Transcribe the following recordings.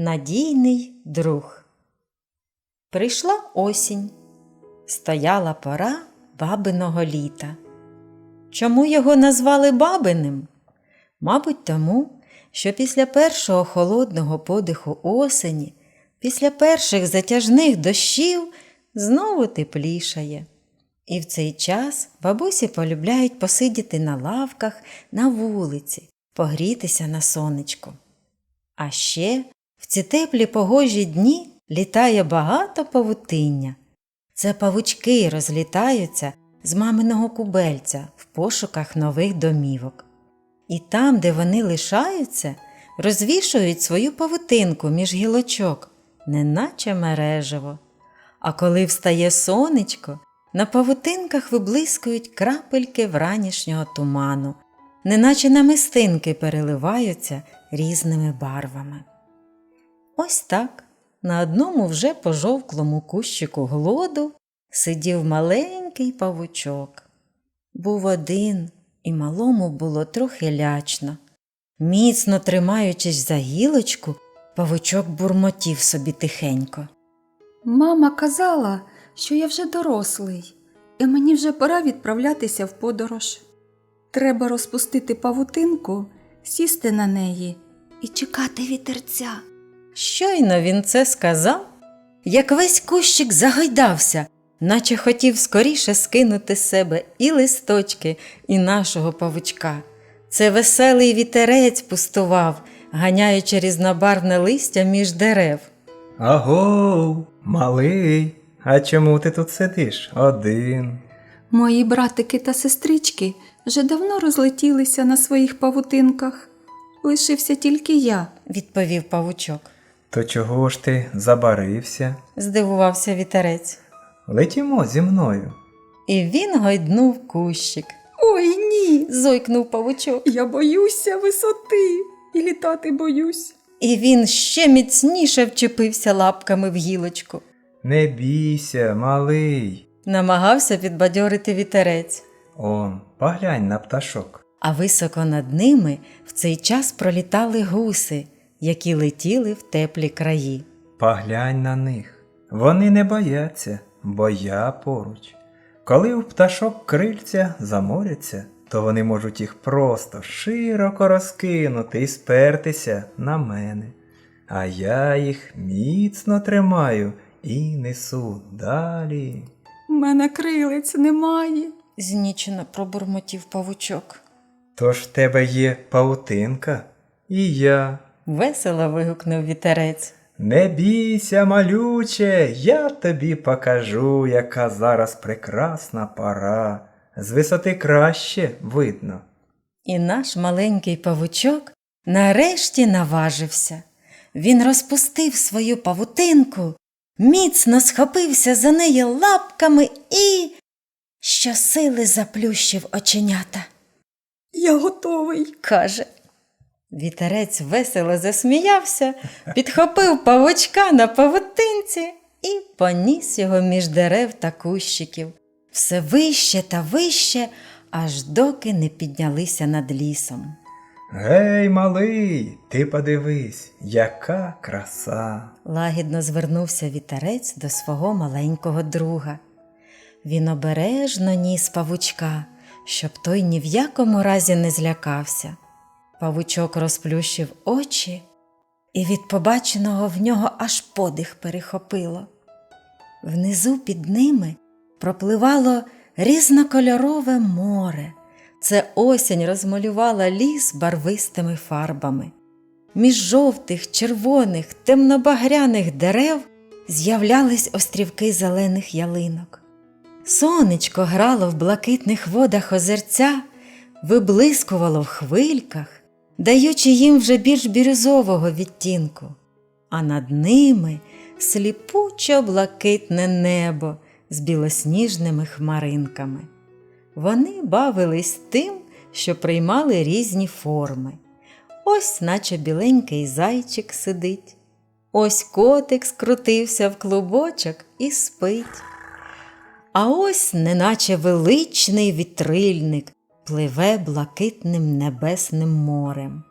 Надійний друг. Прийшла осінь. Стояла пора бабиного літа. Чому його назвали бабиним? Мабуть, тому, що після першого холодного подиху осені, після перших затяжних дощів знову теплішає. І в цей час бабусі полюбляють посидіти на лавках на вулиці, погрітися на сонечку. А ще в ці теплі погожі дні літає багато павутиння. Це павучки розлітаються з маминого кубельця в пошуках нових домівок. І там, де вони лишаються, розвішують свою павутинку між гілочок, неначе мережево. А коли встає сонечко, на павутинках виблискують крапельки вранішнього туману, неначе намистинки переливаються різними барвами. Ось так на одному вже пожовклому кущику глоду сидів маленький павучок. Був один, і малому було трохи лячно. Міцно тримаючись за гілочку, павучок бурмотів собі тихенько. Мама казала, що я вже дорослий, і мені вже пора відправлятися в подорож. Треба розпустити павутинку, сісти на неї і чекати вітерця. Щойно він це сказав, як весь кущик загойдався, наче хотів скоріше скинути з себе і листочки, і нашого павучка. Це веселий вітерець пустував, ганяючи різнобарвне листя між дерев. Агов, малий, а чому ти тут сидиш один? Мої братики та сестрички вже давно розлетілися на своїх павутинках. Лишився тільки я. відповів павучок. То чого ж ти забарився? Здивувався вітерець. Летімо зі мною. І він гойднув кущик. Ой ні, Зойкнув павучок. я боюся висоти і літати боюсь. І він ще міцніше вчепився лапками в гілочку. Не бійся, малий. Намагався підбадьорити вітерець. Он, поглянь на пташок. А високо над ними в цей час пролітали гуси, які летіли в теплі краї. Поглянь на них. Вони не бояться, бо я поруч. Коли у пташок крильця заморяться, то вони можуть їх просто широко розкинути і спертися на мене. А я їх міцно тримаю і несу далі. У мене крилець немає. Знічено пробурмотів павучок. Тож в тебе є паутинка, і я. Весело вигукнув вітерець. Не бійся, малюче, я тобі покажу, яка зараз прекрасна пора. З висоти краще видно. І наш маленький павучок нарешті наважився. Він розпустив свою павутинку, міцно схопився за неї лапками і щосили заплющив оченята. Я готовий. каже. Вітерець весело засміявся, підхопив павучка на павутинці і поніс його між дерев та кущиків, все вище та вище, аж доки не піднялися над лісом. Гей, малий, ти подивись, яка краса. Лагідно звернувся вітерець до свого маленького друга. Він обережно ніс павучка, щоб той ні в якому разі не злякався. Павучок розплющив очі, і від побаченого в нього аж подих перехопило. Внизу під ними пропливало різнокольорове море. Це осінь розмалювала ліс барвистими фарбами. Між жовтих, червоних, темнобагряних дерев з'являлись острівки зелених ялинок. Сонечко грало в блакитних водах озерця, виблискувало в хвильках, даючи їм вже більш бірюзового відтінку, а над ними сліпучо блакитне небо з білосніжними хмаринками. Вони бавились тим, що приймали різні форми. Ось, наче біленький зайчик сидить, ось котик скрутився в клубочок і спить. А ось, неначе величний вітрильник, пливе блакитним небесним морем.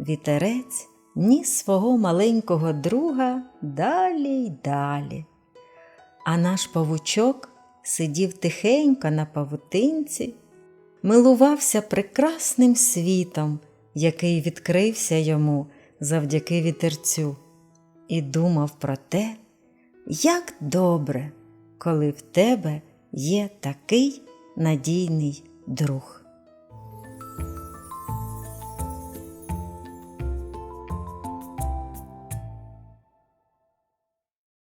Вітерець ніс свого маленького друга далі й далі. А наш павучок сидів тихенько на павутинці, милувався прекрасним світом, який відкрився йому завдяки вітерцю, і думав про те, як добре, коли в тебе є такий надійний друг.